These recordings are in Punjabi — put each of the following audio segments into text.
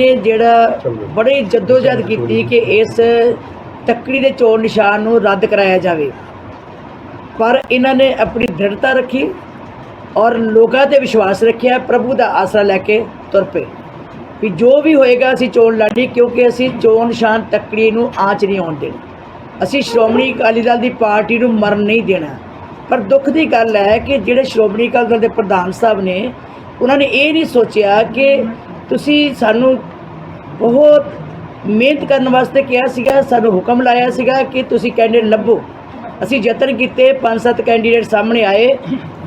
ਨੇ ਜਿਹੜਾ ਬੜੀ ਜਦੋਜਹਿਦ ਕੀਤੀ ਕਿ ਇਸ ਤੱਕੜੀ ਦੇ ਚੋਣ ਨਿਸ਼ਾਨ ਨੂੰ ਰੱਦ ਕਰਾਇਆ ਜਾਵੇ। ਪਰ ਇਹਨਾਂ ਨੇ ਆਪਣੀ ਦ੍ਰਿੜਤਾ ਰੱਖੀ ਔਰ ਲੋਕਾਂ ਤੇ ਵਿਸ਼ਵਾਸ ਰੱਖਿਆ ਪ੍ਰਭੂ ਦਾ ਆਸਰਾ ਲੈ ਕੇ ਤੁਰ ਪਏ। ਵੀ ਜੋ ਵੀ ਹੋਏਗਾ ਅਸੀਂ ਚੋਣ ਲੜਨੀ ਕਿਉਂਕਿ ਅਸੀਂ ਚੋਣ ਨਿਸ਼ਾਨ ਤੱਕੜੀ ਨੂੰ ਆਂਚ ਨਹੀਂ ਆਉਣ ਦੇਣੀ। ਅਸੀਂ ਸ਼੍ਰੋਮਣੀ ਅਕਾਲੀ ਦਲ ਦੀ ਪਾਰਟੀ ਨੂੰ ਮਰਨ ਨਹੀਂ ਦੇਣਾ। ਪਰ ਦੁੱਖ ਦੀ ਗੱਲ ਹੈ ਕਿ ਜਿਹੜੇ ਸ਼੍ਰੋਮਣੀ ਅਕਾਲੀ ਦਲ ਦੇ ਪ੍ਰਧਾਨ ਸਾਹਿਬ ਨੇ ਉਹਨਾਂ ਨੇ ਇਹ ਨਹੀਂ ਸੋਚਿਆ ਕਿ ਤੁਸੀਂ ਸਾਨੂੰ ਬਹੁਤ ਮਿਹਨਤ ਕਰਨ ਵਾਸਤੇ ਕਿਹਾ ਸੀਗਾ ਸਾਨੂੰ ਹੁਕਮ ਲਾਇਆ ਸੀਗਾ ਕਿ ਤੁਸੀਂ ਕੈਂਡੀਡੇਟ ਲੱਭੋ। ਅਸੀਂ ਯਤਨ ਕੀਤੇ ਪੰਜ ਸੱਤ ਕੈਂਡੀਡੇਟ ਸਾਹਮਣੇ ਆਏ।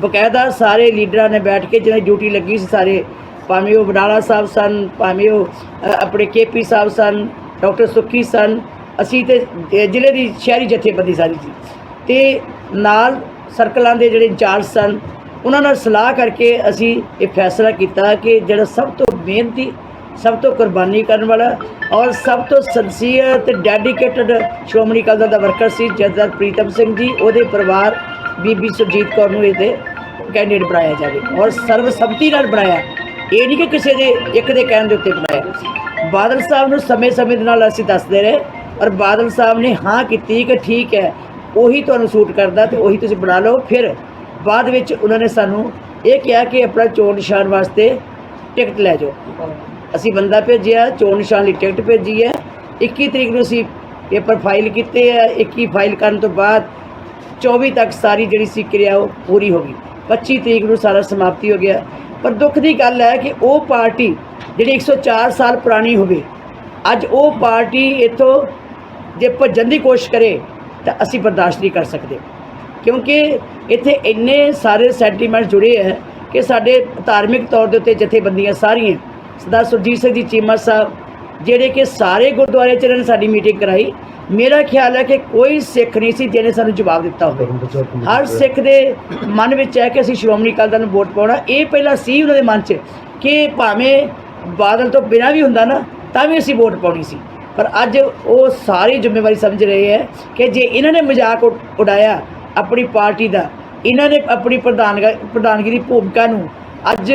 ਬਕਾਇਦਾ ਸਾਰੇ ਲੀਡਰਾਂ ਨੇ ਬੈਠ ਕੇ ਜਿਹਨਾਂ ਡਿਊਟੀ ਲੱਗੀ ਸੀ ਸਾਰੇ ਭਾਵੇਂ ਉਹ ਬਡਾਲਾ ਸਾਹਿਬ ਸਨ ਭਾਵੇਂ ਉਹ ਅ, ਆਪਣੇ ਕੇਪੀ ਸਾਹਿਬ ਸਨ ਡਾਕਟਰ ਸੁੱਖੀ ਸਨ ਅਸੀਂ ਤੇ ਜ਼ਿਲ੍ਹੇ ਦੀ ਸ਼ਹਿਰੀ ਜਥੇਬੰਦੀ ਸਾਰੀ ਸੀ। ਤੇ ਨਾਲ ਸਰਕਲਾਂ ਦੇ ਜਿਹੜੇ ਇੰਚਾਰਜ ਸਨ ਉਹਨਾਂ ਨਾਲ ਸਲਾਹ ਕਰਕੇ ਅਸੀਂ ਇਹ ਫੈਸਲਾ ਕੀਤਾ ਕਿ ਜਿਹੜਾ ਸਭ ਤੋਂ ਮਿਹਨਤੀ ਸਭ ਤੋਂ ਕੁਰਬਾਨੀ ਕਰਨ ਵਾਲਾ ਔਰ ਸਭ ਤੋਂ ਸੰਸੀਅਰ ਤੇ ਡੈਡੀਕੇਟਡ ਸ਼੍ਰੋਮਣੀ ਅਕਾਲੀ ਦਲ ਦਾ ਵਰਕਰ ਸੀ ਜਥੇਦਾਰ ਪ੍ਰੀਤਮ ਸਿੰਘ ਜੀ, ਉਹਦੇ ਪਰਿਵਾਰ ਬੀਬੀ ਸੁਰਜੀਤ ਕੌਰ ਨੂੰ ਇਹਦੇ ਕੈਂਡੀਡੇਟ ਬਣਾਇਆ ਜਾਵੇ ਔਰ ਸਰਬਸੰਮਤੀ ਨਾਲ ਬਣਾਇਆ। ਇਹ ਨਹੀਂ ਕਿ ਕਿਸੇ ਦੇ ਇੱਕ ਦੇ ਕਹਿਣ ਦੇ ਉੱਤੇ ਬਣਾਇਆ। ਬਾਦਲ ਸਾਹਿਬ ਨੂੰ ਸਮੇਂ-ਸਮੇਂ ਦੇ ਨਾਲ ਅਸੀਂ ਦੱਸਦੇ ਰਹੇ ਔਰ ਬਾਦਲ ਸਾਹਿਬ ਨੇ ਹਾਂ ਕੀਤੀ ਕਿ ਠੀਕ ਹੈ, ਉਹੀ ਤੁਹਾਨੂੰ ਸੂਟ ਕਰਦਾ ਤੇ ਉਹੀ ਤੁਸੀਂ ਬਣਾ ਲਓ। ਫਿਰ ਬਾਅਦ ਵਿੱਚ ਉਹਨਾਂ ਨੇ ਸਾਨੂੰ ਇਹ ਕਿਹਾ ਕਿ ਆਪਣਾ ਚੋਣ ਨਿਸ਼ਾਨ ਵਾਸਤੇ ਟਿਕਟ ਲੈ ਜਾਓ। ਅਸੀਂ ਬੰਦਾ ਭੇਜਿਆ, ਚੋਣ ਨਿਸ਼ਾਨ ਲਈ ਟਿਕਟ ਭੇਜੀ ਹੈ। 21 ਤਰੀਕ ਨੂੰ ਅਸੀਂ ਪੇਪਰ ਫਾਈਲ ਕੀਤੇ ਹੈ 21 ਫਾਈਲ ਕਰਨ ਤੋਂ ਬਾਅਦ 24 ਤੱਕ ਸਾਰੀ ਜਿਹੜੀ ਸੀ ਕਿਰਿਆ ਉਹ ਪੂਰੀ ਹੋ ਗਈ। 25 ਤਰੀਕ ਨੂੰ ਸਾਰਾ ਸਮਾਪਤੀ ਹੋ ਗਿਆ। ਪਰ ਦੁੱਖ ਦੀ ਗੱਲ ਹੈ ਕਿ ਉਹ ਪਾਰਟੀ ਜਿਹੜੀ 104 ਸਾਲ ਪੁਰਾਣੀ ਹੋਵੇ, ਅੱਜ ਉਹ ਪਾਰਟੀ ਇਥੋਂ ਜੇ ਭੱਜਣ ਦੀ ਕੋਸ਼ਿਸ਼ ਕਰੇ, ਤਾਂ ਅਸੀਂ ਬਰਦਾਸ਼ਤ ਨਹੀਂ ਕਰ ਸਕਦੇ। ਕਿਉਂਕਿ ਇੱਥੇ ਇੰਨੇ ਸਾਰੇ ਸੈਂਟੀਮੈਂਟ ਜੁੜੇ ਹੈ। ਕਿ ਸਾਡੇ ਧਾਰਮਿਕ ਤੌਰ ਦੇ ਉੱਤੇ ਜਥੇਬੰਦੀਆਂ ਸਾਰੀਆਂ ਸਰਦਾਰ ਸੁਰਜੀਤ ਸਿੰਘ ਜੀ ਚੀਮਾ ਸਾਹਿਬ ਜਿਹੜੇ ਕਿ ਸਾਰੇ ਗੁਰਦੁਆਰੇ ਚ ਇਹਨਾਂ ਨੇ ਸਾਡੀ ਮੀਟਿੰਗ ਕਰਾਈ ਮੇਰਾ ਖਿਆਲ ਹੈ ਕਿ ਕੋਈ ਸਿੱਖ ਨਹੀਂ ਸੀ ਜਿਹਨੇ ਸਾਨੂੰ ਜਵਾਬ ਦਿੱਤਾ ਹੋਵੇ। ਹਰ ਸਿੱਖ ਦੇ ਮਨ ਵਿੱਚ ਹੈ ਕਿ ਅਸੀਂ ਸ਼੍ਰੋਮਣੀ ਅਕਾਲੀ ਦਲ ਨੂੰ ਵੋਟ ਪਾਉਣਾ। ਇਹ ਪਹਿਲਾਂ ਸੀ ਉਹਨਾਂ ਦੇ ਮਨ 'ਚ ਕਿ ਭਾਵੇਂ ਬਾਦਲ ਤੋਂ ਬਿਨਾਂ ਵੀ ਹੁੰਦਾ ਨਾ ਤਾਂ ਵੀ ਅਸੀਂ ਵੋਟ ਪਾਉਣੀ ਸੀ। ਪਰ ਅੱਜ ਉਹ ਸਾਰੀ ਜ਼ਿੰਮੇਵਾਰੀ ਸਮਝ ਰਹੇ ਹੈ ਕਿ ਜੇ ਇਹਨਾਂ ਨੇ ਮਜ਼ਾਕ ਉਡਾਇਆ ਆਪਣੀ ਪਾਰਟੀ ਦਾ ਇਹਨਾਂ ਨੇ ਆਪਣੀ ਪ੍ਰਧਾਨਗਾ ਪ੍ਰਧਾਨਗੀ ਦੀ ਭੂਮਿਕਾ ਨੂੰ ਅੱਜ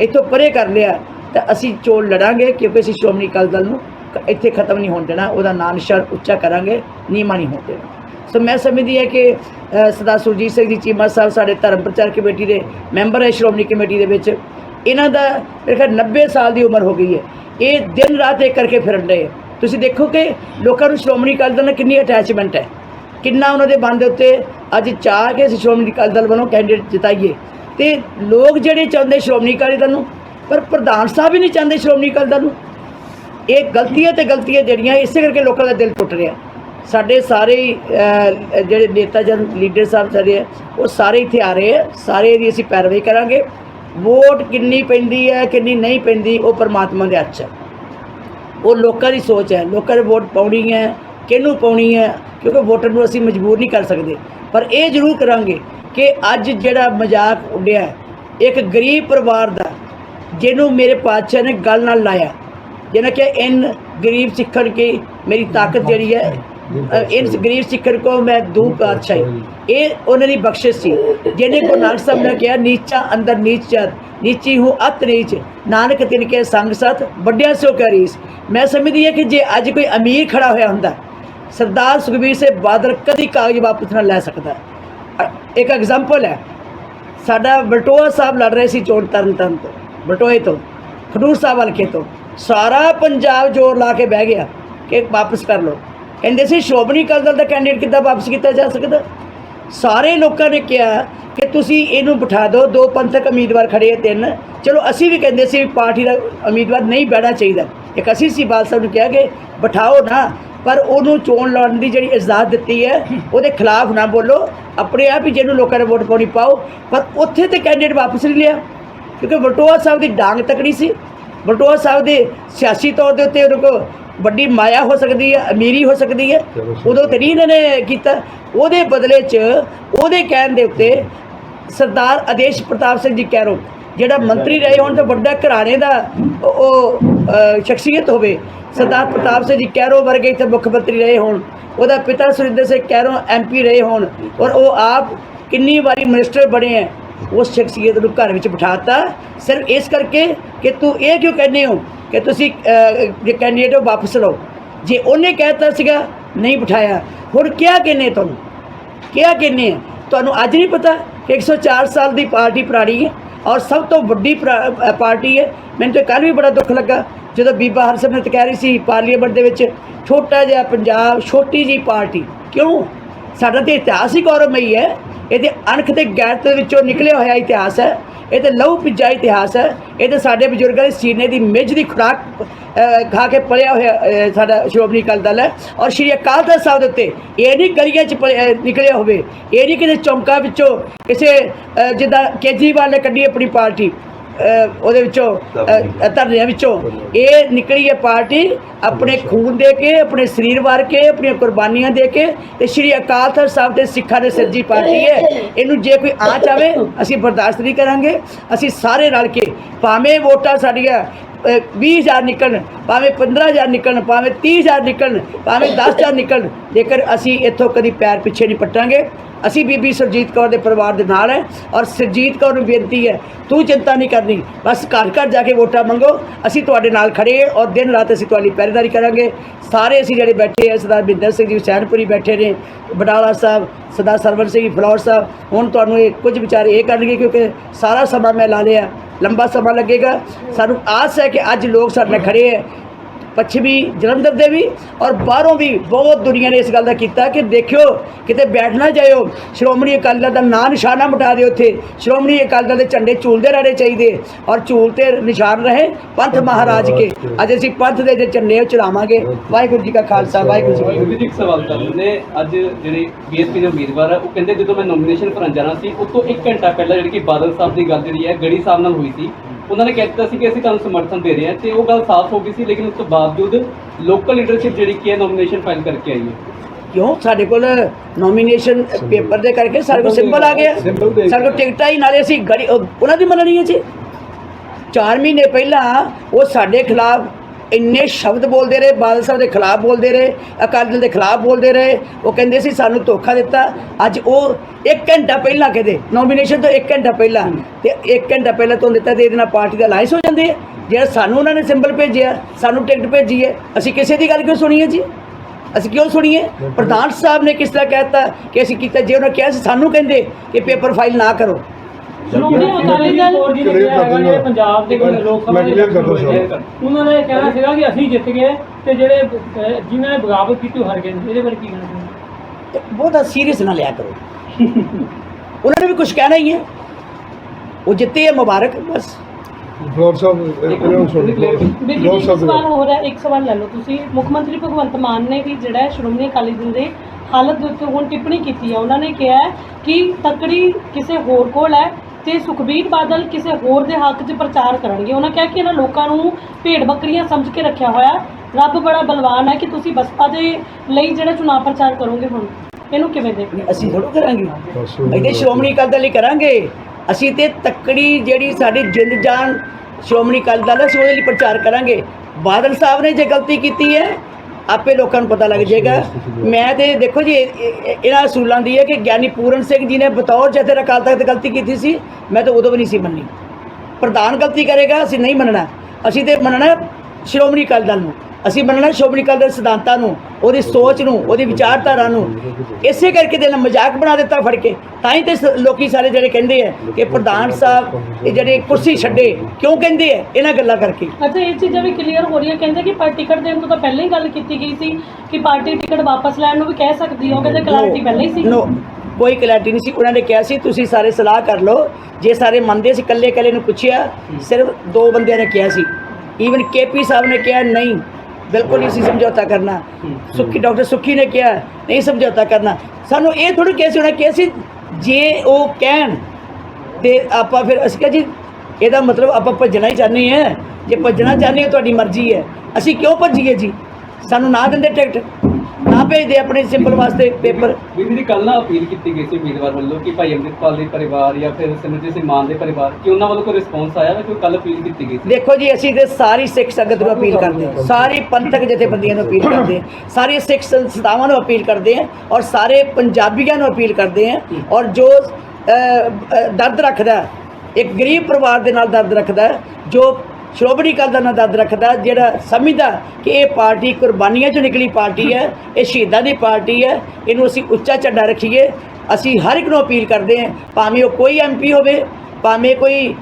ਇੱਥੋਂ ਪਰੇ ਕਰ ਲਿਆ। ਤਾਂ ਅਸੀਂ ਚੋਣ ਲੜਾਂਗੇ ਕਿਉਂਕਿ ਅਸੀਂ ਸ਼੍ਰੋਮਣੀ ਅਕਾਲੀ ਦਲ ਨੂੰ ਕ- ਇੱਥੇ ਖਤਮ ਨਹੀਂ ਹੋਣ ਦੇਣਾ। ਉਹਦਾ ਨਾਂ ਨਿਸ਼ਾਨ ਉੱਚਾ ਕਰਾਂਗੇ ਨੀਮਾ ਨਹੀਂ ਹੋਣ ਦੇਣਾ। ਸੋ ਮੈਂ ਸਮਝਦੀ ਹਾਂ ਕਿ ਅ, ਸਰਦਾਰ ਸੁਰਜੀਤ ਸਿੰਘ ਜੀ ਚੀਮਾ ਸਾਹਿਬ ਸਾਡੇ ਧਰਮ ਪ੍ਰਚਾਰ ਕਮੇਟੀ ਦੇ ਮੈਂਬਰ ਹੈ ਸ਼੍ਰੋਮਣੀ ਕਮੇਟੀ ਦੇ ਵਿੱਚ। ਇਹਨਾਂ ਦਾ ਮੇਰੇ ਖਿਆਲ 90 ਸਾਲ ਦੀ ਉਮਰ ਹੋ ਗਈ ਹੈ। ਇਹ ਦਿਨ ਰਾਤ ਇੱਕ ਕਰਕੇ ਫਿਰਨ ਰਹੇ ਹੈ। ਤੁਸੀਂ ਦੇਖੋ ਕਿ ਲੋਕਾਂ ਨੂੰ ਸ਼੍ਰੋਮਣੀ ਅਕਾਲੀ ਦਲ ਨਾਲ ਕਿੰਨੀ ਅਟੈਚਮੈਂਟ ਹੈ। ਕਿੰਨਾ ਉਹਨਾਂ ਦੇ ਬਣ ਦੇ ਉੱਤੇ ਅੱਜ ਚਾਹ ਕੇ ਅਸੀਂ ਸ਼੍ਰੋਮਣੀ ਅਕਾਲੀ ਦਲ ਵੱਲੋਂ ਕੈਂਡੀਡੇਟ ਜਿਤਾਈਏ। ਤੇ ਲੋਕ ਜਿਹੜੇ ਚਾਹੁੰਦੇ ਸ਼੍ਰੋਮਣੀ ਅਕਾਲੀ ਦਲ ਨੂੰ ਪਰ ਪ੍ਰਧਾਨ ਸਾਹਿਬ ਹੀ ਨਹੀਂ ਚਾਹੁੰਦੇ ਸ਼੍ਰੋਮਣੀ ਅਕਾਲੀ ਦਲ ਨੂੰ। ਇਹ ਗਲਤੀਆਂ ਤੇ ਗਲਤੀਆਂ ਜਿਹੜੀਆਂ ਇਸੇ ਕਰਕੇ ਲੋਕਾਂ ਦਾ ਦਿਲ ਟੁੱਟ ਰਿਹਾ। ਸਾਡੇ ਸਾਰੇ ਹੀ, ਜਿਹੜੇ ਨੇਤਾ ਜਨ ਲੀਡਰ ਸਾਹਿਬ ਸਾਡੇ ਉਹ ਸਾਰੇ ਇੱਥੇ ਆ ਰਹੇ ਆ। ਸਾਰੇ ਦੀ ਅਸੀਂ ਪੈਰਵਾਈ ਕਰਾਂਗੇ। ਵੋਟ ਕਿੰਨੀ ਪੈਂਦੀ ਹੈ ਕਿੰਨੀ ਨਹੀਂ ਪੈਂਦੀ ਉਹ ਪਰਮਾਤਮਾ ਦੇ ਹੱਥ 'ਚ ਹੈ। ਉਹ ਲੋਕਾਂ ਦੀ ਸੋਚ ਹੈ ਲੋਕਾਂ ਨੇ ਵੋਟ ਪਾਉਣੀ ਹੈ ਕਿਹਨੂੰ ਪਾਉਣੀ ਹੈ ਕਿਉਂਕਿ ਵੋਟਰ ਨੂੰ ਅਸੀਂ ਮਜਬੂਰ ਨਹੀਂ ਕਰ ਸਕਦੇ। ਪਰ ਇਹ ਜ਼ਰੂਰ ਕਰਾਂਗੇ ਕਿ ਅੱਜ ਜਿਹੜਾ ਮਜ਼ਾਕ ਉੱਡਿਆ ਇੱਕ ਗਰੀਬ ਪਰਿਵਾਰ ਦਾ ਜਿਹਨੂੰ ਮੇਰੇ ਪਾਤਸ਼ਾਹ ਨੇ ਗੱਲ ਨਾਲ ਲਾਇਆ। ਜਿਹਨੇ ਕਿ ਇਨ ਗਰੀਬ ਸਿੱਖਣ ਕੀ ਮੇਰੀ ਤਾਕਤ ਜਿਹੜੀ ਹੈ ਅ, ਇਨ ਗਰੀਬ ਸਿੱਖਣ ਕੋ ਮੈਂ ਦੂ ਪਾਤਸ਼ਾਹੀ। ਇਹ ਉਹਨਾਂ ਦੀ ਬਖਸ਼ਿਸ਼ ਸੀ। ਜਿਹਨੇ ਕੋ ਨਾਨਕ ਸਾਹਿਬ ਨੇ ਕਿਹਾ ਨੀਚਾ ਅੰਦਰ ਨੀਚ ਜਾਤ ਨੀਚੀ ਹੂੰ ਅਤ ਨੀਚ। ਨਾਨਕ ਤਿਨ ਕੇ ਸੰਗ ਸਤ। ਵੱਡਿਆ ਸੋ। ਕਰੀਸ ਮੈਂ ਸਮਝਦੀ ਹਾਂ ਕਿ ਜੇ ਅੱਜ ਕੋਈ ਅਮੀਰ ਖੜਾ ਹੋਇਆ ਹੁੰਦਾ ਸਰਦਾਰ ਸੁਖਬੀਰ ਸਿੰਘ ਬਾਦਲ ਕਦੀ ਕਾਗਜ਼ ਵਾਪਸ ਨਾ ਲੈ ਸਕਦਾ। ਇੱਕ ਐਗਜ਼ਾਮਪਲ ਹੈ। ਸਾਡਾ ਬਲਟੋਆ ਸਾਹਿਬ ਲੜ ਰਹੇ ਸੀ ਚੋਣ ਤਰਨ ਤਰਨ ਤੋਂ, ਬਲਟੋਏ ਤੋਂ, ਖਡੂਰ ਸਾਹਿਬ ਹਲਕੇ ਤੋਂ। ਸਾਰਾ ਪੰਜਾਬ ਜ਼ੋਰ ਲਾ ਕੇ ਬਹਿ ਗਿਆ ਕਿ ਵਾਪਸ ਕਰ ਲਓ। ਕਹਿੰਦੇ ਸੀ, ਸ਼੍ਰੋਮਣੀ ਅਕਾਲੀ ਦਲ ਦਾ ਕੈਂਡੀਡੇਟ ਕਿੱਦਾਂ ਵਾਪਸ ਕੀਤਾ ਜਾ ਸਕਦਾ? ਸਾਰੇ ਲੋਕਾਂ ਨੇ ਕਿਹਾ ਕਿ ਤੁਸੀਂ ਇਹਨੂੰ ਬਿਠਾ ਦਿਓ, ਦੋ ਪੰਥਕ ਉਮੀਦਵਾਰ ਖੜੇ ਆ ਤਿੰਨ। ਚਲੋ, ਅਸੀਂ ਵੀ ਕਹਿੰਦੇ ਸੀ ਪਾਰਟੀ ਦਾ ਉਮੀਦਵਾਰ ਨਹੀਂ ਬਹਿਣਾ ਚਾਹੀਦਾ। ਇੱਕ ਅਸੀਂ ਸੀ ਬਾਲ ਸਾਹਿਬ ਨੂੰ ਕਿਹਾ ਕਿ ਬਿਠਾਓ ਨਾ, ਪਰ ਉਹਨੂੰ ਚੋਣ ਲੜਨ ਦੀ ਜਿਹੜੀ ਇਜਾਜ਼ਤ ਦਿੱਤੀ ਹੈ, ਉਹਦੇ ਖਿਲਾਫ ਨਾ ਬੋਲੋ। ਆਪਣੇ ਆਪ ਹੀ ਜਿਹਨੂੰ ਲੋਕਾਂ ਨੇ ਵੋਟ ਪਾਉਣੀ ਪਾਓ, ਪਰ ਉੱਥੇ ਤੇ ਕੈਂਡੀਡੇਟ ਵਾਪਸ ਨਹੀਂ ਲਿਆ। ਕਿਉਂਕਿ ਬਲਟੋਆ ਸਾਹਿਬ ਦੀ ਡਾਂਗ ਤਕੜੀ ਸੀ। ਬਲਟੋਆ ਸਾਹਿਬ ਦੇ ਸਿਆਸੀ ਤੌਰ ਦੇ ਉੱਤੇ ਉਹਨਾਂ ਕੋਲ ਵੱਡੀ ਮਾਇਆ ਹੋ ਸਕਦੀ ਹੈ ਅਮੀਰੀ ਹੋ ਸਕਦੀ ਹੈ। ਉਦੋਂ ਤੇ ਨਹੀਂ ਇਹਨਾਂ ਨੇ ਕੀਤਾ। ਉਹਦੇ ਬਦਲੇ 'ਚ ਉਹਦੇ ਕਹਿਣ ਦੇ ਉੱਤੇ ਸਰਦਾਰ ਆਦੇਸ਼ ਪ੍ਰਤਾਪ ਸਿੰਘ ਜੀ ਕੈਰੋ ਜਿਹੜਾ ਮੰਤਰੀ ਰਹੇ ਹੋਣ ਤੇ ਵੱਡਾ ਘਰਾਣੇ ਦਾ ਉਹ- ਸ਼ਖਸੀਅਤ ਹੋਵੇ ਸਰਦਾਰ ਪ੍ਰਤਾਪ ਸਿੰਘ ਜੀ ਕੈਰੋ ਵਰਗੇ ਇੱਥੇ ਮੁੱਖ ਮੰਤਰੀ ਰਹੇ ਹੋਣ ਉਹਦਾ ਪਿਤਾ ਸੁਰਿੰਦਰ ਸਿੰਘ ਕੈਰੋ ਐਮਪੀ ਰਹੇ ਹੋਣ ਔਰ ਉਹ ਆਪ ਕਿੰਨੀ ਵਾਰੀ ਮਿਨਿਸਟਰ ਬਣੇ ਹੈ। ਉਸ ਸ਼ਖਸੀਅਤ ਨੂੰ ਘਰ ਵਿੱਚ ਬਿਠਾਤਾ। ਸਿਰਫ ਇਸ ਕਰਕੇ ਕਿ ਤੂੰ ਇਹ ਕਿਉਂ ਕਹਿੰਦੇ ਹੋ ਕਿ ਤੁਸੀਂ ਜੇ ਕੈਂਡੀਡੇਟ ਹੋ ਵਾਪਸ ਲਓ। ਜੇ ਉਹਨੇ ਕਹਿਤਾ ਸੀਗਾ, ਨਹੀਂ ਬਿਠਾਇਆ। ਹੁਣ ਕਿਹਾ ਕਿਨੇ ਤੁਹਾਨੂੰ? ਕਿਹਾ ਕਿਨੇ ਤੁਹਾਨੂੰ ਅੱਜ ਨਹੀਂ ਪਤਾ ਕਿ 104 ਸਾਲ ਦੀ ਪਾਰਟੀ ਪੁਰਾਣੀ ਹੈ ਔਰ ਸਭ ਤੋਂ ਵੱਡੀ ਪ੍ਰਾ- ਪਾਰਟੀ ਹੈ। ਮੈਨੂੰ ਤਾਂ ਕੱਲ੍ਹ ਵੀ ਬੜਾ ਦੁੱਖ ਲੱਗਾ ਜਦੋਂ ਬੀਬਾ ਹਰਸਿਮਰਤ ਕਹਿ ਰਹੀ ਸੀ ਪਾਰਲੀਮੈਂਟ ਦੇ ਵਿੱਚ ਛੋਟਾ ਜਿਹਾ ਪੰਜਾਬ, ਛੋਟੀ ਜੀ ਪਾਰਟੀ। ਕਿਉਂ? ਸਾਡਾ ਤੇ ਇਤਿਹਾਸ ਹੀ ਗੌਰਵਮਈ ਹੈ। ਇਹਦੇ ਅਣਖ ਤੇ ਗੈਰਤ ਵਿੱਚੋਂ ਨਿਕਲਿਆ ਹੋਇਆ ਇਤਿਹਾਸ ਹੈ। ਇਹ ਤੇ ਲਹੂ ਪਿੱਜਾ ਇਤਿਹਾਸ ਹੈ। ਇਹ ਤੇ ਸਾਡੇ ਬਜ਼ੁਰਗਾਂ ਦੇ ਸੀਨੇ ਦੀ ਮਿੱਝ ਦੀ ਖੁਰਾਕ ਖਾ ਕੇ ਪਲਿਆ ਹੋਇਆ ਸਾਡਾ ਸ਼੍ਰੋਮਣੀ ਅਕਾਲੀ ਦਲ ਹੈ। ਔਰ ਸ਼੍ਰੀ ਅਕਾਲ ਤਖਤ ਸਾਹਿਬ ਦੇ ਉੱਤੇ ਇਹ ਨਹੀਂ ਗਲੀਆਂ 'ਚ ਪਲਿਆ- ਨਿਕਲਿਆ ਹੋਵੇ। ਇਹ ਨਹੀਂ ਕਿਸੇ ਚੌਂਕਾਂ ਵਿੱਚੋਂ ਕਿਸੇ ਜਿੱਦਾਂ ਕੇਜਰੀਵਾਲ ਨੇ ਕੱਢੀ ਆਪਣੀ ਪਾਰਟੀ। ਉਹਦੇ ਵਿੱਚੋਂ ਧਰਨਿਆਂ ਵਿੱਚੋਂ। ਇਹ ਨਿਕਲੀ ਹੈ ਪਾਰਟੀ ਆਪਣੇ ਖੂਨ ਦੇ ਕੇ ਆਪਣੇ ਸਰੀਰ ਵਾਰ ਕੇ ਆਪਣੀਆਂ ਕੁਰਬਾਨੀਆਂ ਦੇ ਕੇ ਤੇ ਸ਼੍ਰੀ ਅਕਾਲ ਤਖਤ ਸਾਹਿਬ ਦੇ ਸਿੱਖਾਂ ਦੇ ਸਿਰਜੀ ਪਾਰਟੀ ਹੈ। ਇਹਨੂੰ ਜੇ ਕੋਈ ਆਂਚ ਆਵੇ ਅਸੀਂ ਬਰਦਾਸ਼ਤ ਨਹੀਂ ਕਰਾਂਗੇ। ਅਸੀਂ ਸਾਰੇ ਰਲ ਕੇ ਭਾਵੇਂ ਵੋਟਾਂ ਸਾਡੀਆਂ 20000 ਨਿਕਲਣ, ਭਾਵੇਂ 15000 ਨਿਕਲਣ, ਭਾਵੇਂ 30000 ਨਿਕਲਣ, ਭਾਵੇਂ 10000 ਨਿਕਲਣ, ਜੇਕਰ ਅਸੀਂ ਇੱਥੋਂ ਕਦੀ ਪੈਰ ਪਿੱਛੇ ਨਹੀਂ ਪੱਟਾਂਗੇ, ਅਸੀਂ ਬੀਬੀ ਸਰਜੀਤ ਕੌਰ ਦੇ ਪਰਿਵਾਰ ਦੇ ਨਾਲ ਹੈ ਔਰ ਸਰਜੀਤ ਕੌਰ ਨੂੰ ਬੇਨਤੀ ਹੈ, ਤੂੰ ਚਿੰਤਾ ਨਹੀਂ ਕਰਨੀ, ਬਸ ਘਰ ਘਰ ਜਾ ਕੇ ਵੋਟਾਂ ਮੰਗੋ, ਅਸੀਂ ਤੁਹਾਡੇ ਨਾਲ ਖੜੇ ਹਾਂ ਔਰ ਦਿਨ ਰਾਤ ਅਸੀਂ ਤੁਹਾਡੀ ਪਹਿਰੇਦਾਰੀ ਕਰਾਂਗੇ। ਸਾਰੇ ਅਸੀਂ ਜਿਹੜੇ ਬੈਠੇ ਆ, ਸਰਦਾਰ ਬਿੰਦਰ ਸਿੰਘ ਜੀ ਸੈਨਪੁਰੀ ਬੈਠੇ ਨੇ, ਬਡਾਲਾ ਸਾਹਿਬ, ਸਰਦਾਰ ਸਰਵਰ ਸਿੰਘ ਜੀ, ਫਲੌਰ ਸਾਹਿਬ, ਹੁਣ ਤੁਹਾਨੂੰ ਇਹ ਕੁਝ ਵਿਚਾਰ ਇਹ ਕਰਨਗੇ ਕਿਉਂਕਿ ਸਾਰਾ ਸਮਾਂ ਮੈਂ ਲਾ ਲਿਆ। ਲੰਬਾ ਸਮਾਂ ਲੱਗੇਗਾ। ਸਾਨੂੰ ਆਸ ਹੈ ਕਿ ਅੱਜ ਲੋਕ ਸਾਡੇ ਨਾਲ ਖੜੇ ਹੈ। ਪੱਛਮੀ ਜਲੰਧਰ ਦੇ ਵੀ ਔਰ ਬਾਹਰੋਂ ਵੀ ਬਹੁਤ ਦੁਨੀਆ ਨੇ ਇਸ ਗੱਲ ਦਾ ਕੀਤਾ ਕਿ ਦੇਖਿਓ ਕਿਤੇ ਬੈਠ ਨਾ ਜਾਇਓ ਸ਼੍ਰੋਮਣੀ ਅਕਾਲੀ ਦਲ ਦਾ ਨਾਂ ਨਿਸ਼ਾਨਾ ਮਿਟਾ ਦਿਓ ਉੱਥੇ ਸ਼੍ਰੋਮਣੀ ਅਕਾਲੀ ਦਲ ਦੇ ਝੰਡੇ ਝੂਲਦੇ ਰਹਿਣੇ ਚਾਹੀਦੇ ਔਰ ਝੂਲ ਤੇ ਨਿਸ਼ਾਨ ਰਹੇ ਪੰਥ ਮਹਾਰਾਜ ਕੇ ਅੱਜ ਅਸੀਂ ਪੰਥ ਦੇ ਜੇ ਝੰਡੇ ਉਹ ਚਲਾਵਾਂਗੇ ਵਾਹਿਗੁਰੂ ਜੀ ਕਾ ਖਾਲਸਾ ਵਾਹਿਗੁਰੂ ਜੀ ਕੀ ਫਤਿਹ ਮੋਦੀ ਜੀ ਇੱਕ ਸਵਾਲ ਕਰ ਲੈਂਦੇ ਅੱਜ ਜਿਹੜੇ ਬੀਐਸਪੀ ਦੇ ਉਮੀਦਵਾਰ ਆ ਉਹ ਕਹਿੰਦੇ ਜਦੋਂ ਮੈਂ ਨੋਮੀਨੇਸ਼ਨ ਭਰਨ ਜਾਣਾ ਸੀ ਉਸ ਤੋਂ 1 ਘੰਟਾ ਪਹਿਲਾਂ ਜਿਹੜੀ ਕਿ ਬਾਦਲ ਸਾਹਿਬ ਦੀ ਗੱਲ ਜਿਹੜੀ ਹੈ ਗੜੀ ਸਾਹਿਬ ਨਾਲ ਹੋਈ ਸੀ ਉਹਨਾਂ ਨੇ ਕਹਿ ਦਿੱਤਾ ਸੀ ਕਿ ਅਸੀਂ ਤੁਹਾਨੂੰ ਸਮਰਥਨ ਦੇ ਰਹੇ ਹਾਂ ਤੇ ਉਹ ਗੱਲ ਸਾਫ਼ ਹੋ ਗਈ ਸੀ ਲੇਕਿਨ ਉਸ ਤੋਂ ਬਾਵਜੂਦ ਲੋਕਲ ਲੀਡਰਸ਼ਿਪ ਜਿਹੜੀ ਕਿ ਹੈ ਨੋਮੀਨੇਸ਼ਨ ਫਾਈਲ ਕਰਕੇ ਆਈ ਹੈ। ਕਿਉਂ? ਸਾਡੇ ਕੋਲ ਨੋਮੀਨੇਸ਼ਨ ਪੇਪਰ ਦੇ ਕਰਕੇ ਸਾਡੇ ਕੋਲ ਸਿੰਬਲ ਆ ਗਿਆ। ਸਾਡੇ ਕੋਲ ਟਿਕਟਾਂ ਹੀ ਨਾਲੇ ਅਸੀਂ ਗੜੀ ਉਹ- ਉਹਨਾਂ ਦੀ ਮੰਨਣੀ ਹੈ ਜੀ। 4 ਮਹੀਨੇ ਪਹਿਲਾਂ ਉਹ ਸਾਡੇ ਖਿਲਾਫ ਇੰਨੇ ਸ਼ਬਦ ਬੋਲਦੇ ਰਹੇ, ਬਾਦਲ ਸਾਹਿਬ ਦੇ ਖਿਲਾਫ ਬੋਲਦੇ ਰਹੇ, ਅਕਾਲੀ ਦਲ ਦੇ ਖਿਲਾਫ ਬੋਲਦੇ ਰਹੇ, ਉਹ ਕਹਿੰਦੇ ਸੀ ਸਾਨੂੰ ਧੋਖਾ ਦਿੱਤਾ। ਅੱਜ ਉਹ 1 ਘੰਟਾ ਪਹਿਲਾਂ ਕਹਿੰਦੇ ਨੋਮੀਨੇਸ਼ਨ ਤੋਂ 1 ਘੰਟਾ ਪਹਿਲਾਂ, ਤੇ 1 ਘੰਟਾ ਪਹਿਲਾਂ ਤੋਂ ਦਿੱਤਾ ਤੇ ਇਹਦੇ ਨਾਲ ਪਾਰਟੀ ਦਾ ਅਲਾਈਅੰਸ ਹੋ ਜਾਂਦੇ ਹੈ ਜਿਹੜਾ ਸਾਨੂੰ ਉਹਨਾਂ ਨੇ ਸਿੰਬਲ ਭੇਜਿਆ, ਸਾਨੂੰ ਟਿਕਟ ਭੇਜੀ ਹੈ। ਅਸੀਂ ਕਿਸੇ ਦੀ ਗੱਲ ਕਿਉਂ ਸੁਣੀਏ ਜੀ? ਅਸੀਂ ਕਿਉਂ ਸੁਣੀਏ? ਪ੍ਰਧਾਨ ਸਾਹਿਬ ਨੇ ਕਿਸ ਤਰ੍ਹਾਂ ਕਹਿਤਾ ਕਿ ਅਸੀਂ ਕੀਤਾ, ਜੇ ਉਹਨਾਂ ਕਿਹਾ ਸੀ ਸਾਨੂੰ ਕਹਿੰਦੇ ਕਿ ਪੇਪਰ ਫਾਈਲ ਨਾ ਕਰੋ। ਸ਼੍ਰੋਮਣੀ ਅਕਾਲੀ ਦਲ ਜੀ ਨੇ ਕਿਹਾ ਹੈਗਾ ਜਿਹੜੇ ਪੰਜਾਬ ਦੇ ਕੋਈ ਲੋਕ ਸਭਾ ਦੇ clear ਕਰ ਦਿਓ ਸਰ। ਉਹਨਾਂ ਨੇ ਕਹਿਣਾ ਸੀਗਾ ਕਿ ਅਸੀਂ ਜਿੱਤ ਗਏ ਤੇ ਜਿਹੜੇ ਅਹ, ਜਿਨ੍ਹਾਂ ਨੇ ਬਗਾਵਤ ਕੀਤੀ ਉਹ ਹਾਰ ਗਏ ਨੇ। ਇਹਦੇ ਬਾਰੇ ਕੀ ਕਹਿਣਾ ਚਾਹੁੰਦੇ ਤੇ ਬਹੁਤਾ ਸੀਰੀਅਸ ਨਾ ਲਿਆ ਕਰੋ। ਉਹਨਾਂ ਨੇ ਵੀ ਕੁਝ ਕਹਿਣਾ ਹੀ ਹੈ। ਉਹ ਜਿੱਤੇ ਹੈ ਮੁਬਾਰਕ ਬਸ। ਫਲੋਰ ਸਾਹਿਬ ਇਹਨਾਂ ਨੂੰ ਸੁਣ Clear- ਬੀਬੀ ਜੀ ਫਲੋਰ ਇੱਕ ਸਾਹਿਬ ਸਵਾਲ ਹੋ ਰਿਹਾ ਇੱਕ ਸਵਾਲ ਲੈ ਲਓ ਤੁਸੀਂ। ਮੁੱਖ ਮੰਤਰੀ ਭਗਵੰਤ ਮਾਨ ਨੇ ਵੀ ਜਿਹੜਾ ਸ਼੍ਰੋਮਣੀ ਅਕਾਲੀ ਦਲ ਦੇ ਹਾਲਤ ਦੇ ਉੱਤੇ ਹੁਣ ਟਿੱਪਣੀ ਕੀਤੀ ਹੈ। ਉਹਨਾਂ ਨੇ ਕਿਹਾ ਕਿ ਤਕੜੀ ਕਿਸੇ ਹੋਰ ਕੋਲ ਹੈ ਤੇ ਸੁਖਬੀਰ ਬਾਦਲ ਕਿਸੇ ਹੋਰ ਦੇ ਹੱਕ 'ਚ ਪ੍ਰਚਾਰ ਕਰਨਗੇ। ਉਹਨਾਂ ਕਿਹਾ ਕਿ ਇਹਨਾਂ ਲੋਕਾਂ ਨੂੰ ਭੇਡ ਬੱਕਰੀਆਂ ਸਮਝ ਕੇ ਰੱਖਿਆ ਹੋਇਆ। ਰੱਬ ਬੜਾ ਬਲਵਾਨ ਹੈ ਕਿ ਤੁਸੀਂ ਬਸਪਾ ਦੇ ਲਈ ਜਿਹੜਾ ਚੁਣਾਵ ਪ੍ਰਚਾਰ ਕਰੋਗੇ ਹੁਣ। ਇਹਨੂੰ ਕਿਵੇਂ ਦੇਖਦੇ? ਅਸੀਂ ਥੋੜ੍ਹਾ ਕਰਾਂਗੇ। ਬਸ ਇਹਦੇ ਸ਼੍ਰੋਮਣੀ ਅਕਾਲੀ ਦਲ ਲਈ ਕਰਾਂਗੇ। ਅਸੀਂ ਤੇ ਤੱਕੜੀ ਜਿਹੜੀ ਸਾਡੀ ਜਿੰਦ ਜਾਨ ਸ਼੍ਰੋਮਣੀ ਅਕਾਲੀ ਦਲ ਹੈ ਅਸੀਂ ਉਹਦੇ ਲਈ ਪ੍ਰਚਾਰ ਕਰਾਂਗੇ। ਬਾਦਲ ਸਾਹਿਬ ਨੇ ਜੇ ਗਲਤੀ ਕੀਤੀ ਹੈ ਆਪੇ ਲੋਕਾਂ ਨੂੰ ਪਤਾ ਲੱਗ ਜਾਏਗਾ। ਮੈਂ ਤੇ ਦੇਖੋ ਜੀ ਇਹ- ਇਹ- ਇਹਨਾਂ ਅਸੂਲਾਂ ਦੀ ਹੈ ਕਿ ਗਿਆਨੀ ਪੂਰਨ ਸਿੰਘ ਜੀ ਨੇ ਬਤੌਰ ਜਥੇ ਅਕਾਲ ਤਖਤ ਗਲਤੀ ਕੀਤੀ ਸੀ। ਮੈਂ ਤਾਂ ਉਦੋਂ ਵੀ ਨਹੀਂ ਸੀ ਮੰਨੀ। ਪ੍ਰਧਾਨ ਗਲਤੀ ਕਰੇਗਾ ਅਸੀਂ ਨਹੀਂ ਮੰਨਣਾ। ਅਸੀਂ ਤੇ ਮੰਨਣਾ ਸ਼੍ਰੋਮਣੀ ਅਕਾਲੀ ਦਲ ਨੂੰ। ਅਸੀਂ ਮੰਨਣਾ ਦਲ ਦੇ ਸਿਧਾਂਤਾਂ ਨੂੰ ਉਹਦੀ ਸੋਚ ਨੂੰ ਉਹਦੀ ਵਿਚਾਰਧਾਰਾ ਨੂੰ ਇਸੇ ਕਰਕੇ ਤੇ ਇਹਨਾਂ ਮਜ਼ਾਕ ਬਣਾ ਦਿੱਤਾ ਫੜ ਕੇ। ਤਾਂ ਹੀ ਤੇ ਲੋਕੀ ਸਾਰੇ ਜਿਹੜੇ ਕਹਿੰਦੇ ਆ ਕਿ ਪ੍ਰਧਾਨ ਸਾਹਿਬ ਇਹ ਜਿਹੜੇ ਕੁਰਸੀ ਛੱਡੇ ਕਿਉਂ ਕਹਿੰਦੇ ਆ? ਇਹਨਾਂ ਗੱਲਾਂ ਕਰਕੇ। ਅੱਛਾ ਇਹ ਚੀਜ਼ਾਂ ਵੀ ਕਲੀਅਰ ਹੋ ਰਹੀਆਂ। ਕਹਿੰਦੇ ਕਿ ਪਰ ਟਿਕਟ ਦੇਣ ਤੋਂ ਤਾਂ ਪਹਿਲਾਂ ਹੀ ਗੱਲ ਕੀਤੀ ਗਈ ਸੀ ਕਿ ਪਾਰਟੀ ਟਿਕਟ ਵਾਪਸ ਲੈਣ ਨੂੰ ਵੀ ਕਹਿ ਸਕਦੀ ਹੋ ਕਹਿੰਦੇ ਕਲੈਰਿਟੀ ਪਹਿਲਾਂ ਹੀ ਸੀ। ਨੋ ਕੋਈ ਕਲੈਰਿਟੀ ਨਹੀਂ ਸੀ। ਉਹਨਾਂ ਨੇ ਕਿਹਾ ਸੀ ਤੁਸੀਂ ਸਾਰੇ ਸਲਾਹ ਕਰ ਲਓ। ਜੇ ਸਾਰੇ ਮੰਨਦੇ ਸੀ ਇਕੱਲੇ ਇਕੱਲੇ ਨੂੰ ਪੁੱਛਿਆ ਸਿਰਫ ਦੋ ਬੰਦਿਆਂ ਨੇ ਕਿਹਾ ਸੀ। ਈਵਨ ਕੇਪੀ ਸਾਹਿਬ ਨੇ ਕਿਹਾ ਨਹੀਂ ਬਿਲਕੁਲ ਨਹੀਂ ਸੀ ਸਮਝੌਤਾ ਕਰਨਾ। ਸੁੱਖੀ ਡਾਕਟਰ ਸੁੱਖੀ ਨੇ ਕਿਹਾ ਨਹੀਂ ਸਮਝੌਤਾ ਕਰਨਾ। ਸਾਨੂੰ ਇਹ ਥੋੜੀ ਕਿਹਾ ਸੀ ਉਹਨਾਂ ਕਿਹਾ ਸੀ ਜੇ ਉਹ ਕਹਿਣ ਤੇ ਆਪਾਂ ਫਿਰ ਅਸੀਂ ਕਿਹਾ ਜੀ ਇਹਦਾ ਮਤਲਬ ਆਪਾਂ ਭੱਜਣਾ ਹੀ ਚਾਹੁੰਦੇ ਹਾਂ। ਜੇ ਭੱਜਣਾ ਚਾਹੁੰਦੇ ਹੋ ਤੁਹਾਡੀ ਮਰਜ਼ੀ ਹੈ। ਅਸੀਂ ਕਿਉਂ ਭੱਜੀਏ ਜੀ? ਸਾਨੂੰ ਨਾ ਦਿੰਦੇ ਟਿਕਟ। ਨਾ ਭੇਜਦੇ ਆਪਣੇ ਸਿੰਪਲ ਵਾਸਤੇ ਪੇਪਰ ਬੀਬੀ ਜੀ ਕੱਲ ਨਾ ਅਪੀਲ ਕੀਤੀ ਗਈ ਸੀ ਉਮੀਦਵਾਰ ਵੱਲੋਂ ਕਿ ਭਾਈ ਅੰਮ੍ਰਿਤਪਾਲ ਦੇ ਪਰਿਵਾਰ ਜਾਂ ਫਿਰ ਸਿਮਰਜੀਤ ਸਿੰਘ ਮਾਨ ਦੇ ਪਰਿਵਾਰ ਕਿ ਉਹਨਾਂ ਵੱਲੋਂ ਕੋਈ ਰਿਸਪੌਂਸ ਆਇਆ ਨਾ ਕੋਈ ਕੱਲ ਅਪੀਲ ਕੀਤੀ ਗਈ ਸੀ? ਦੇਖੋ ਜੀ ਅਸੀਂ ਤੇ ਸਾਰੀ ਸਿੱਖ ਸੰਗਤ ਨੂੰ ਅਪੀਲ ਕਰਦੇ ਹਾਂ। ਸਾਰੀ ਪੰਥਕ ਜਥੇਬੰਦੀਆਂ ਨੂੰ ਅਪੀਲ ਕਰਦੇ ਹਾਂ। ਸਾਰੀ ਸਿੱਖ ਸੰਸਥਾਵਾਂ ਨੂੰ ਅਪੀਲ ਕਰਦੇ ਹਾਂ ਔਰ ਸਾਰੇ ਪੰਜਾਬੀਆਂ ਨੂੰ ਅਪੀਲ ਕਰਦੇ ਹਾਂ ਔਰ ਜੋ ਅ, ਅ, ਦਰਦ ਰੱਖਦਾ ਹੈ, ਇੱਕ ਗਰੀਬ ਪਰਿਵਾਰ ਦੇ ਨਾਲ ਦਰਦ ਰੱਖਦਾ ਹੈ, ਜੋ ਸ਼੍ਰੋਮਣੀ ਅਕਾਲੀ ਦਲ ਨਾਲ ਦਰਦ ਰੱਖਦਾ ਜਿਹੜਾ ਸਮਝਦਾ ਕਿ ਇਹ ਪਾਰਟੀ ਕੁਰਬਾਨੀਆਂ ਚੋਂ ਨਿਕਲੀ ਪਾਰਟੀ ਹੈ ਇਹ ਸ਼ਹੀਦਾਂ ਦੀ ਪਾਰਟੀ ਹੈ ਇਹਨੂੰ ਅਸੀਂ ਉੱਚਾ ਝੰਡਾ ਰੱਖੀਏ ਅਸੀਂ ਹਰ ਇੱਕ ਨੂੰ ਅਪੀਲ ਕਰਦੇ ਹਾਂ ਭਾਵੇਂ ਉਹ ਕੋਈ ਐਮਪੀ ਹੋਵੇ ਭਾਵੇਂ ਕੋਈ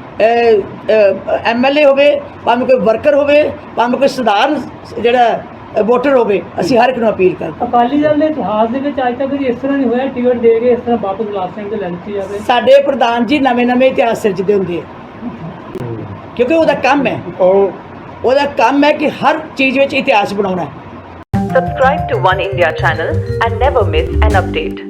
ਐਮਐਲਏ ਹੋਵੇ ਭਾਵੇਂ ਕੋਈ ਵਰਕਰ ਹੋਵੇ ਭਾਵੇਂ ਕੋਈ ਸਧਾਰਨ ਜਿਹੜਾ ਵੋਟਰ ਹੋਵੇ ਅਸੀਂ ਹਰ ਇੱਕ ਨੂੰ ਅਪੀਲ ਕਰਦੇ ਅਕਾਲੀ ਦਲ ਦੇ ਇਤਿਹਾਸ ਦੇ ਵਿੱਚ ਅੱਜ ਤੱਕ ਕਦੀ ਇਸ ਤਰ੍ਹਾਂ ਨਹੀਂ ਹੋਇਆ ਟਿਕਟ ਦੇ ਕੇ ਇਸ ਤਰ੍ਹਾਂ ਵਾਪਸ ਗੁਲਾਬ ਸਿੰਘ ਦੇ ਲੈ ਜਾਵੇ ਸਾਡੇ ਪ੍ਰਧਾਨ ਜੀ ਨਵੇਂ-ਨਵੇਂ ਇਤਿਹਾਸ ਸਿਰਜਦੇ ਹੁੰਦੇ ਆ। ਕਿਉਂਕਿ ਉਹਦਾ ਕੰਮ ਹੈ ਔਰ ਉਹਦਾ ਕੰਮ ਹੈ ਕਿ ਹਰ ਚੀਜ਼ ਵਿੱਚ ਇਤਿਹਾਸ ਬਣਾਉਣਾ ਹੈ Subscribe to One India channel and never miss an update.